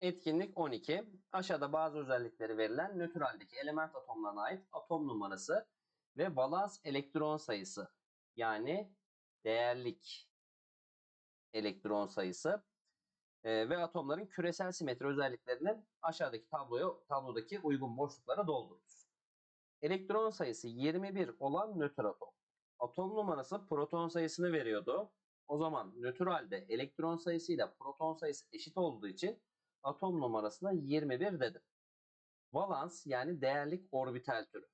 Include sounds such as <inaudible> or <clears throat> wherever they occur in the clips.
Etkinlik 12. Aşağıda bazı özellikleri verilen nötr haldeki element atomlarına ait atom numarası ve valans elektron sayısı yani değerlik elektron sayısı e, ve atomların küresel simetri özelliklerinin aşağıdaki tabloya tablodaki uygun boşluklara doldurunuz. Elektron sayısı 21 olan nötr atom. Atom numarası proton sayısını veriyordu. O zaman nötr halde elektron sayısıyla proton sayısı eşit olduğu için atom numarasına 21 dedim. Valans yani değerlik orbital türü.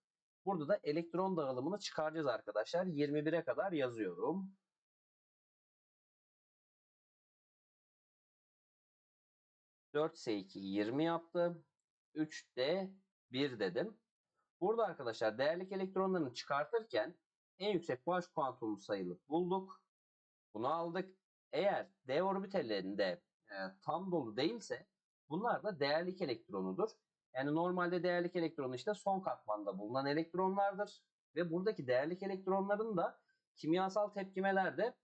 Burada da elektron dağılımını çıkaracağız arkadaşlar. 21'e kadar yazıyorum. Dört S2 20 yaptı. 3D 1 dedim. Burada arkadaşlar değerlik elektronlarını çıkartırken en yüksek baş kuantum sayılı bulduk. Bunu aldık. Eğer D orbitallerinde e, tam dolu değilse bunlar da değerlik elektronudur. Yani normalde değerlik elektron işte son katmanda bulunan elektronlardır. Ve buradaki değerlik elektronların da kimyasal tepkimelerde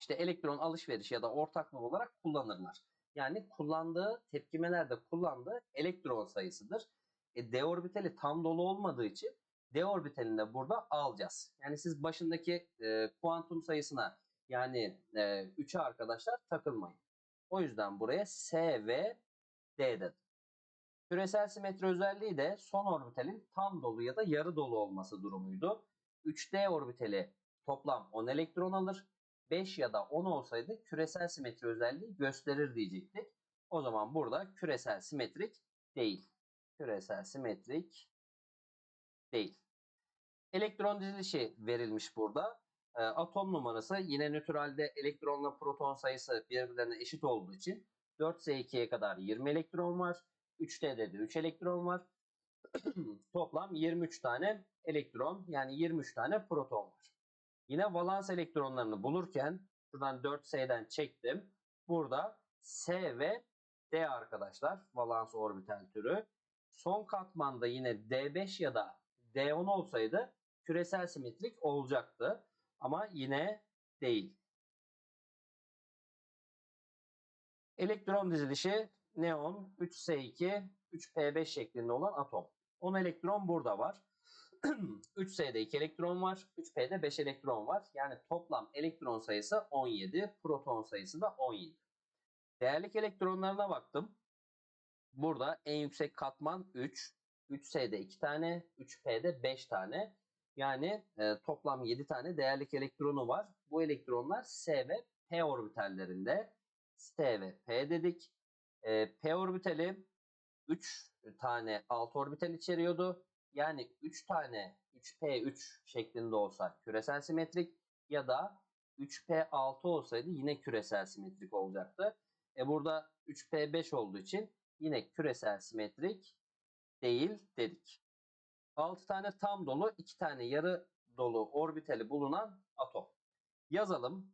işte elektron alışveriş ya da ortaklık olarak kullanırlar. Yani kullandığı tepkimelerde kullandığı elektron sayısıdır. E, D orbitali tam dolu olmadığı için D orbitalini de burada alacağız. Yani siz başındaki e, kuantum sayısına yani e, 3'e arkadaşlar takılmayın. O yüzden buraya S ve D dedim. Küresel simetri özelliği de son orbitalin tam dolu ya da yarı dolu olması durumuydu. 3D orbitali toplam 10 elektron alır. 5 ya da 10 olsaydı küresel simetri özelliği gösterir diyecektik. O zaman burada küresel simetrik değil. Küresel simetrik değil. Elektron dizilişi verilmiş burada. E, atom numarası yine nötralde elektronla proton sayısı birbirlerine eşit olduğu için 4S2'ye kadar 20 elektron var. 3T'de de 3 elektron var. <clears throat> Toplam 23 tane elektron yani 23 tane proton var. Yine valans elektronlarını bulurken şuradan 4S'den çektim. Burada S ve D arkadaşlar valans orbital türü. Son katmanda yine D5 ya da D10 olsaydı küresel simetrik olacaktı. Ama yine değil. Elektron dizilişi neon 3S2 3P5 şeklinde olan atom. 10 elektron burada var. <clears throat> 3S'de 2 elektron var. 3P'de 5 elektron var. Yani toplam elektron sayısı 17. Proton sayısı da 17. Değerlik elektronlarına baktım. Burada en yüksek katman 3. 3S'de 2 tane. 3P'de 5 tane. Yani e, toplam 7 tane değerlik elektronu var. Bu elektronlar S ve P orbitallerinde. S ve P dedik. E, P orbitali 3 tane alt orbital içeriyordu. Yani 3 tane 3P3 şeklinde olsa küresel simetrik ya da 3P6 olsaydı yine küresel simetrik olacaktı. E burada 3P5 olduğu için yine küresel simetrik değil dedik. 6 tane tam dolu, 2 tane yarı dolu orbitali bulunan atom. Yazalım.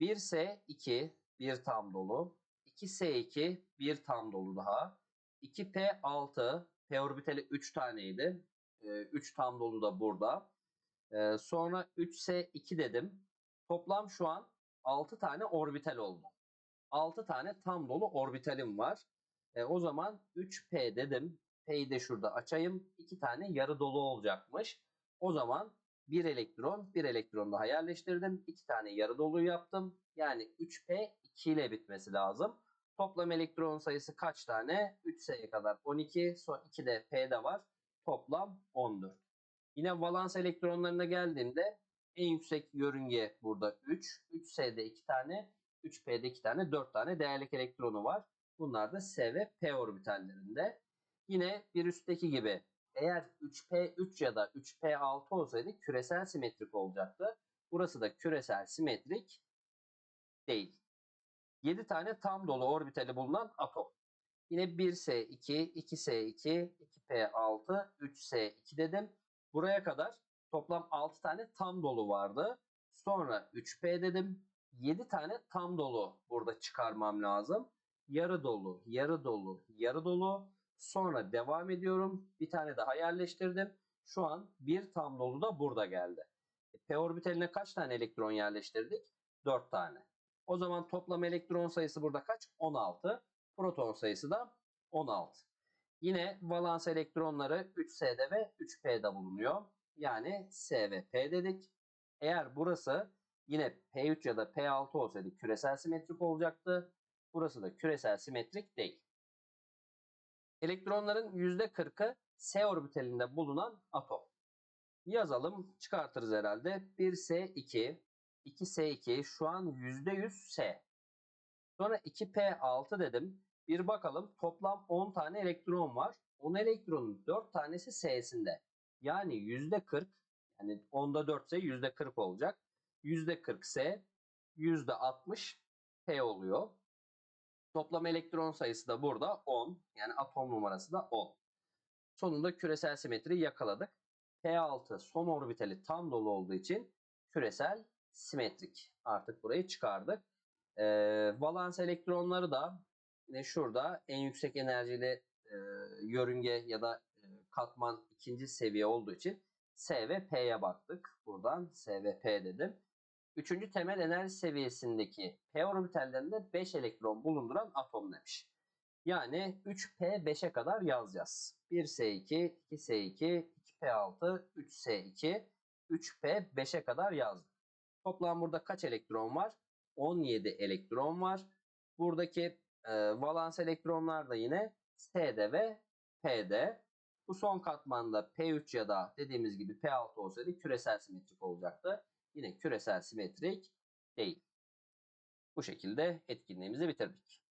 1S2 bir tam dolu, 2S2 bir tam dolu daha, 2P6 P orbitali 3 taneydi. 3 tam dolu da burada. Ee, sonra 3S2 dedim. Toplam şu an 6 tane orbital oldu. 6 tane tam dolu orbitalim var. E, o zaman 3P dedim. P'yi de şurada açayım. 2 tane yarı dolu olacakmış. O zaman 1 elektron, 1 elektron daha yerleştirdim. 2 tane yarı dolu yaptım. Yani 3P 2 ile bitmesi lazım. Toplam elektron sayısı kaç tane? 3S'ye kadar 12. Son 2 de P'de var. Toplam 14. Yine valans elektronlarına geldiğimde en yüksek yörünge burada 3. 3S'de 2 tane, 3P'de 2 tane, 4 tane değerlik elektronu var. Bunlar da S ve P orbitallerinde. Yine bir üstteki gibi eğer 3P3 ya da 3P6 olsaydı küresel simetrik olacaktı. Burası da küresel simetrik değil. 7 tane tam dolu orbitali bulunan atom. Yine 1S2, 2S2, 2P6, 3S2 dedim. Buraya kadar toplam 6 tane tam dolu vardı. Sonra 3P dedim. 7 tane tam dolu burada çıkarmam lazım. Yarı dolu, yarı dolu, yarı dolu. Sonra devam ediyorum. Bir tane daha yerleştirdim. Şu an bir tam dolu da burada geldi. E, P orbitaline kaç tane elektron yerleştirdik? 4 tane. O zaman toplam elektron sayısı burada kaç? 16. Proton sayısı da 16. Yine valans elektronları 3S'de ve 3P'de bulunuyor. Yani S ve P dedik. Eğer burası yine P3 ya da P6 olsaydı küresel simetrik olacaktı. Burası da küresel simetrik değil. Elektronların %40'ı S orbitalinde bulunan atom. Yazalım, çıkartırız herhalde. 1S2, 2S2 şu an %100 S. Sonra 2P6 dedim. Bir bakalım toplam 10 tane elektron var. 10 elektronun 4 tanesi S'sinde. Yani %40 yani 10'da 4 ise %40 olacak. %40 S, %60 P oluyor. Toplam elektron sayısı da burada 10. Yani atom numarası da 10. Sonunda küresel simetriyi yakaladık. P6 son orbitali tam dolu olduğu için küresel simetrik. Artık burayı çıkardık. Ee, valans elektronları da yine şurada en yüksek enerjili e, yörünge ya da e, katman ikinci seviye olduğu için S ve P'ye baktık. Buradan S ve P dedim. Üçüncü temel enerji seviyesindeki P orbitallerinde 5 elektron bulunduran atom demiş. Yani 3P 5'e kadar yazacağız. 1S2, 2S2, 2P6, 3S2, 3P 5'e kadar yazdık. Toplam burada kaç elektron var? 17 elektron var. Buradaki e, valans elektronlar da yine S'de ve P'de. Bu son katmanda P3 ya da dediğimiz gibi P6 olsaydı küresel simetrik olacaktı. Yine küresel simetrik değil. Bu şekilde etkinliğimizi bitirdik.